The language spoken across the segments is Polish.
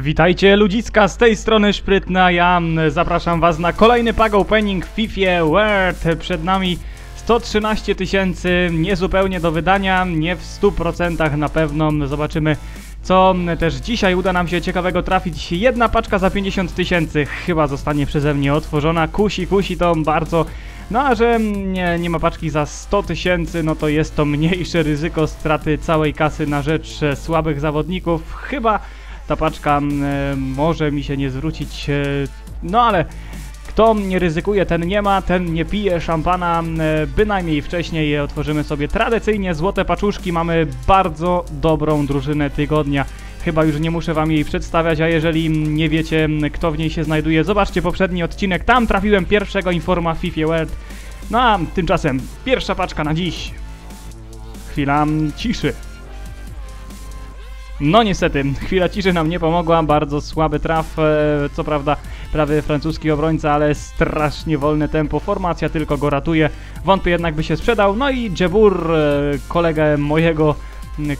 Witajcie ludziska, z tej strony Szprytna, ja zapraszam was na kolejny pack opening w FIFA World. Przed nami 113 tysięcy, niezupełnie do wydania, nie w 100% na pewno. Zobaczymy co też dzisiaj uda nam się ciekawego trafić. Jedna paczka za 50 tysięcy chyba zostanie przeze mnie otworzona. Kusi, kusi to bardzo. No a że nie, nie ma paczki za 100 tysięcy, no to jest to mniejsze ryzyko straty całej kasy na rzecz słabych zawodników. Chyba ta paczka może mi się nie zwrócić, e, no ale kto nie ryzykuje, ten nie ma, ten nie pije szampana, e, bynajmniej wcześniej otworzymy sobie tradycyjnie złote paczuszki, mamy bardzo dobrą drużynę tygodnia. Chyba już nie muszę wam jej przedstawiać, a jeżeli nie wiecie kto w niej się znajduje, zobaczcie poprzedni odcinek, tam trafiłem pierwszego informa FIFA World. No a tymczasem pierwsza paczka na dziś. Chwila ciszy. No niestety, chwila ciszy nam nie pomogła, bardzo słaby traf, e, co prawda prawy francuski obrońca, ale strasznie wolne tempo, formacja tylko go ratuje, wątpię jednak by się sprzedał, no i Dżebur, e, kolegę mojego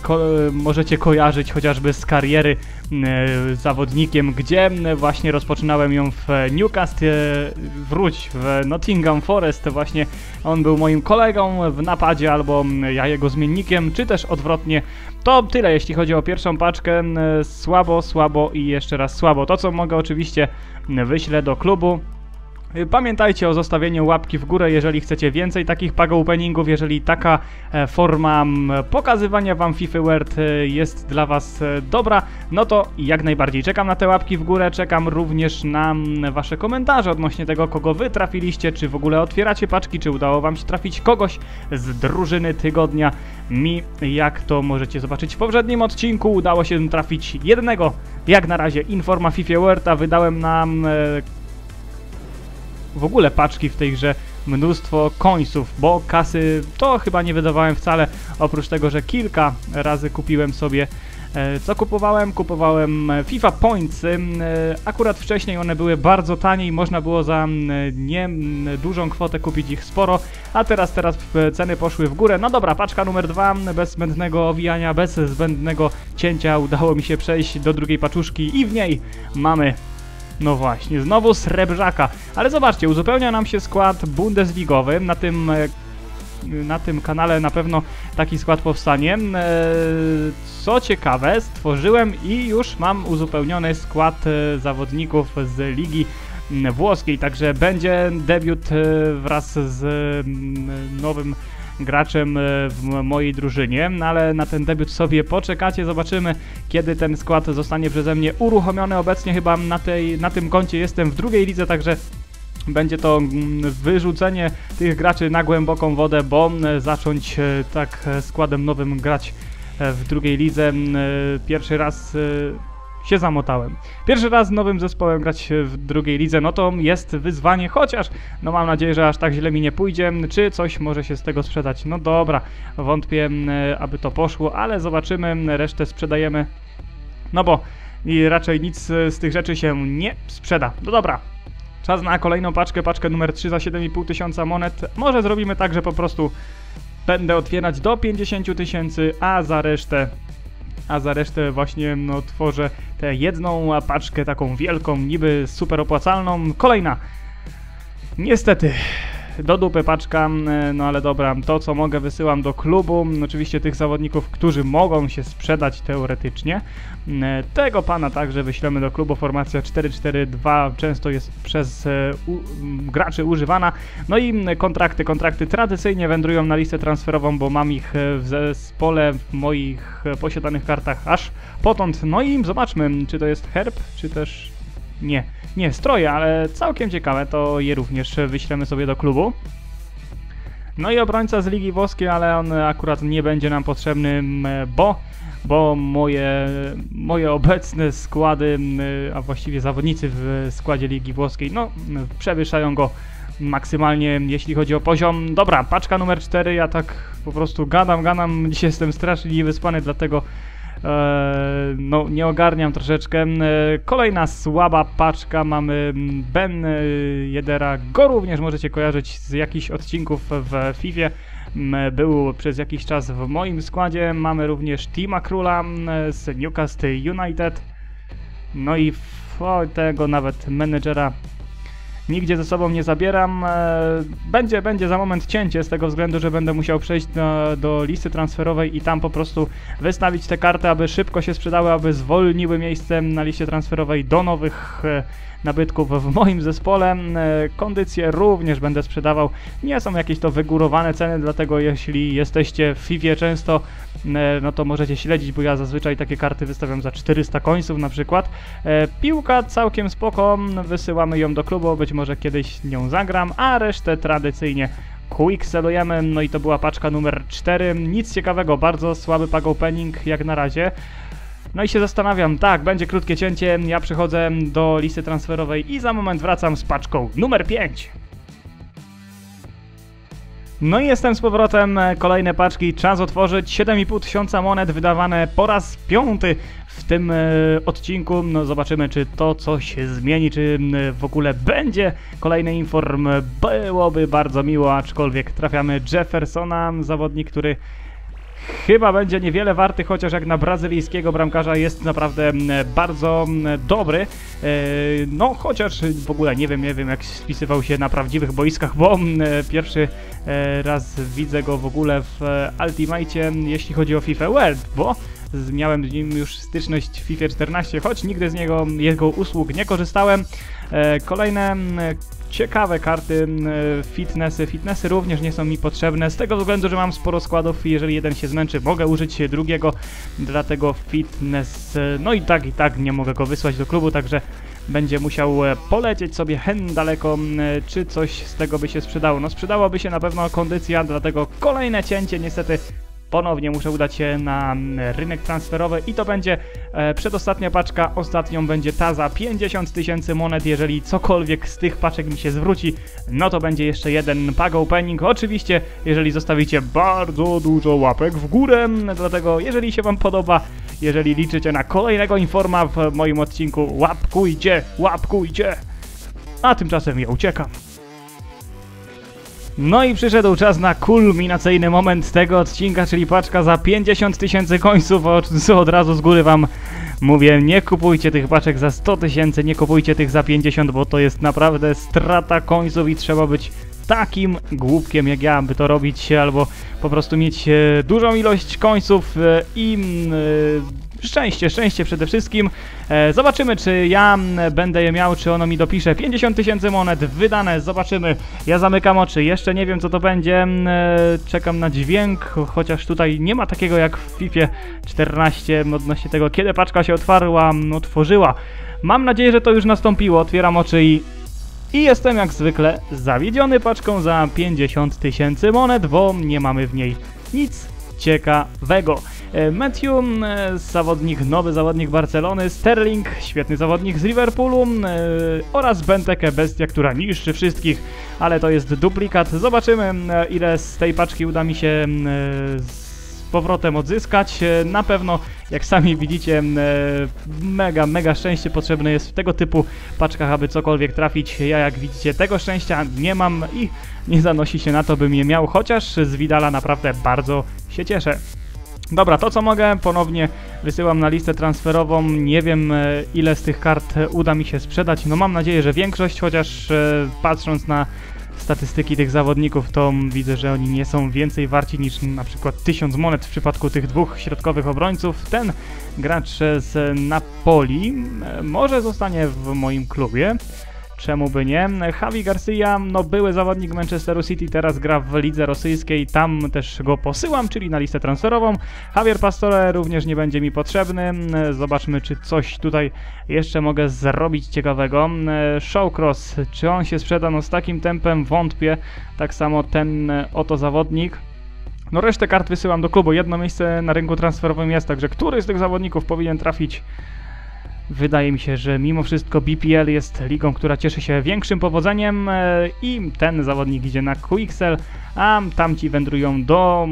ko możecie kojarzyć chociażby z kariery e, zawodnikiem, gdzie właśnie rozpoczynałem ją w Newcastle, e, wróć w Nottingham Forest, właśnie on był moim kolegą w napadzie albo ja jego zmiennikiem, czy też odwrotnie. To tyle jeśli chodzi o pierwszą paczkę, słabo, słabo i jeszcze raz słabo. To co mogę oczywiście wyślę do klubu. Y, pamiętajcie o zostawieniu łapki w górę, jeżeli chcecie więcej takich pago openingów, jeżeli taka e, forma pokazywania wam FIFA World e, jest dla was e, dobra, no to jak najbardziej czekam na te łapki w górę, czekam również na wasze komentarze odnośnie tego, kogo wy trafiliście, czy w ogóle otwieracie paczki, czy udało wam się trafić kogoś z drużyny tygodnia. Mi, jak to możecie zobaczyć w poprzednim odcinku, udało się trafić jednego, jak na razie, Informa FIFA World, a wydałem nam w ogóle paczki w tej grze mnóstwo końców, bo kasy to chyba nie wydawałem wcale, oprócz tego, że kilka razy kupiłem sobie e, co kupowałem? Kupowałem e, FIFA Points. E, akurat wcześniej one były bardzo tanie i można było za nie dużą kwotę kupić ich sporo, a teraz teraz ceny poszły w górę. No dobra, paczka numer dwa, bez zbędnego owijania, bez zbędnego cięcia udało mi się przejść do drugiej paczuszki i w niej mamy no właśnie, znowu srebrzaka. Ale zobaczcie, uzupełnia nam się skład bundesligowy. Na tym, e, na tym kanale na pewno taki skład powstanie. E, co ciekawe, stworzyłem i już mam uzupełniony skład e, zawodników z ligi włoskiej, także będzie debiut wraz z nowym graczem e, w mojej drużynie, no ale na ten debiut sobie poczekacie, zobaczymy kiedy ten skład zostanie przeze mnie uruchomiony. Obecnie chyba na, tej, na tym koncie jestem w drugiej lidze, także będzie to wyrzucenie tych graczy na głęboką wodę, bo zacząć e, tak e, składem nowym grać w drugiej lidze. Pierwszy raz się zamotałem. Pierwszy raz z nowym zespołem grać w drugiej lidze, no to jest wyzwanie, chociaż no mam nadzieję, że aż tak źle mi nie pójdzie, czy coś może się z tego sprzedać. No dobra, wątpię, aby to poszło, ale zobaczymy, resztę sprzedajemy, no bo raczej nic z tych rzeczy się nie sprzeda. No dobra, czas na kolejną paczkę, paczkę numer 3 za 7,5 tysiąca monet. Może zrobimy tak, że po prostu będę otwierać do 50 tysięcy, a za resztę a za resztę właśnie no, tworzę tę jedną paczkę taką wielką, niby super opłacalną. Kolejna. Niestety, do dupy paczka, e, no ale dobra, to co mogę wysyłam do klubu, oczywiście tych zawodników, którzy mogą się sprzedać teoretycznie. E, tego pana także wyślemy do klubu, formacja 4-4-2 często jest przez e, u, graczy używana. No i kontrakty, kontrakty tradycyjnie wędrują na listę transferową, bo mam ich w zespole w moich posiadanych kartach aż potąd. No i zobaczmy, czy to jest herb, czy też nie. Nie, stroje, ale całkiem ciekawe, to je również wyślemy sobie do klubu. No i obrońca z Ligi Włoskiej, ale on akurat nie będzie nam potrzebny, bo, bo moje, moje obecne składy, a właściwie zawodnicy w składzie Ligi Włoskiej, no przewyższają go maksymalnie, jeśli chodzi o poziom. Dobra, paczka numer 4, ja tak po prostu gadam, gadam, dzisiaj jestem strasznie niewyspany, dlatego no, nie ogarniam troszeczkę. E, kolejna słaba paczka. Mamy Ben e, Jedera. Go również możecie kojarzyć z jakichś odcinków w FIFA. Był przez jakiś czas w moim składzie. Mamy również Tima Króla z Newcastle United. No i tego nawet menedżera nigdzie ze sobą nie zabieram. E, będzie, będzie za moment cięcie z tego względu, że będę musiał przejść do, do listy transferowej i tam po prostu wystawić te karty, aby szybko się sprzedały, aby zwolniły miejsce na liście transferowej do nowych e, nabytków w moim zespole. E, kondycje również będę sprzedawał. Nie są jakieś to wygórowane ceny, dlatego jeśli jesteście w FIFA często, e, no to możecie śledzić, bo ja zazwyczaj takie karty wystawiam za 400 końców na przykład. E, piłka całkiem spoko, wysyłamy ją do klubu, być może kiedyś nią zagram, a resztę tradycyjnie quick selujemy, no i to była paczka numer 4. Nic ciekawego, bardzo słaby pack opening jak na razie. No i się zastanawiam, tak, będzie krótkie cięcie, ja przychodzę do listy transferowej i za moment wracam z paczką numer 5. No i jestem z powrotem, kolejne paczki, czas otworzyć 7,5 tysiąca monet wydawane po raz piąty w tym e, odcinku. No zobaczymy, czy to coś zmieni, czy w ogóle będzie kolejny inform. Byłoby bardzo miło, aczkolwiek trafiamy Jeffersona, zawodnik, który chyba będzie niewiele warty, chociaż jak na brazylijskiego bramkarza jest naprawdę mm, bardzo mm, dobry. E, no, chociaż w ogóle nie wiem, nie wiem jak spisywał się na prawdziwych boiskach, bo mm, pierwszy e, raz widzę go w ogóle w Ultimate, jeśli chodzi o FIFA World, bo miałem z nim już styczność w FIFA 14, choć nigdy z niego jego usług nie korzystałem. E, kolejne ciekawe karty fitnessy. Fitnessy również nie są mi potrzebne z tego względu, że mam sporo składów i jeżeli jeden się zmęczy, mogę użyć drugiego, dlatego fitness, e, no i tak i tak nie mogę go wysłać do klubu, także będzie musiał e, polecieć sobie hen daleko, czy coś z tego by się sprzedało. No sprzedałoby się na pewno kondycja, dlatego kolejne cięcie niestety ponownie muszę udać się na mm, rynek transferowy i to będzie e, przedostatnia paczka, ostatnią będzie ta za 50 tysięcy monet, jeżeli cokolwiek z tych paczek mi się zwróci, no to będzie jeszcze jeden pack opening, oczywiście jeżeli zostawicie bardzo dużo łapek w górę, dlatego jeżeli się wam podoba, jeżeli liczycie na kolejnego informa w moim odcinku, łapkujcie, łapkujcie, a tymczasem ja uciekam. No i przyszedł czas na kulminacyjny moment tego odcinka, czyli paczka za 50 tysięcy końców, co od razu z góry wam mówię, nie kupujcie tych paczek za 100 tysięcy, nie kupujcie tych za 50, bo to jest naprawdę strata końców i trzeba być takim głupkiem jak ja, by to robić, albo po prostu mieć e, dużą ilość końców e, i e, szczęście, szczęście przede wszystkim. E, zobaczymy, czy ja będę je miał, czy ono mi dopisze. 50 tysięcy monet wydane, zobaczymy. Ja zamykam oczy, jeszcze nie wiem co to będzie. E, czekam na dźwięk, chociaż tutaj nie ma takiego jak w FIFA 14 odnośnie tego, kiedy paczka się otwarła, otworzyła. Mam nadzieję, że to już nastąpiło. Otwieram oczy i i jestem jak zwykle zawiedziony paczką za 50 tysięcy monet, bo nie mamy w niej nic ciekawego. E, Matthew, e, zawodnik, nowy zawodnik Barcelony, Sterling, świetny zawodnik z Liverpoolu e, oraz Benteke, bestia, która niszczy wszystkich, ale to jest duplikat. Zobaczymy ile z tej paczki uda mi się z powrotem odzyskać. Na pewno, jak sami widzicie, mega, mega szczęście potrzebne jest w tego typu paczkach, aby cokolwiek trafić. Ja, jak widzicie, tego szczęścia nie mam i nie zanosi się na to, bym je miał, chociaż z Vidala naprawdę bardzo się cieszę. Dobra, to co mogę, ponownie wysyłam na listę transferową. Nie wiem e, ile z tych kart uda mi się sprzedać. No mam nadzieję, że większość, chociaż e, patrząc na statystyki tych zawodników, to widzę, że oni nie są więcej warci niż na przykład 1000 monet w przypadku tych dwóch środkowych obrońców. Ten gracz z Napoli e, może zostanie w moim klubie czemu by nie. Javi Garcia, no były zawodnik Manchesteru City, teraz gra w lidze rosyjskiej, tam też go posyłam, czyli na listę transferową. Javier Pastore również nie będzie mi potrzebny. Zobaczmy, czy coś tutaj jeszcze mogę zrobić ciekawego. Showcross, czy on się sprzeda? No z takim tempem wątpię. Tak samo ten oto zawodnik. No resztę kart wysyłam do klubu. Jedno miejsce na rynku transferowym jest, także który z tych zawodników powinien trafić Wydaje mi się, że mimo wszystko BPL jest ligą, która cieszy się większym powodzeniem e, i ten zawodnik idzie na QXL, a tamci wędrują do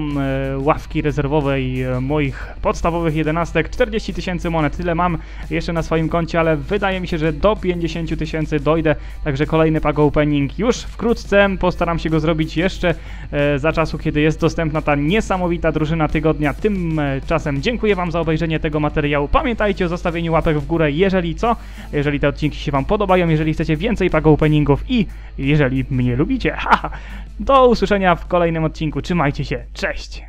e, ławki rezerwowej e, moich podstawowych jedenastek. 40 tysięcy monet, tyle mam jeszcze na swoim koncie, ale wydaje mi się, że do 50 tysięcy dojdę, także kolejny pack opening już wkrótce. Postaram się go zrobić jeszcze e, za czasu, kiedy jest dostępna ta niesamowita drużyna tygodnia. Tymczasem dziękuję Wam za obejrzenie tego materiału. Pamiętajcie o zostawieniu łapek w górę, jeżeli co, jeżeli te odcinki się Wam podobają, jeżeli chcecie więcej pack openingów i jeżeli mnie lubicie. Haha. Do usłyszenia w kolejnym odcinku. Trzymajcie się. Cześć!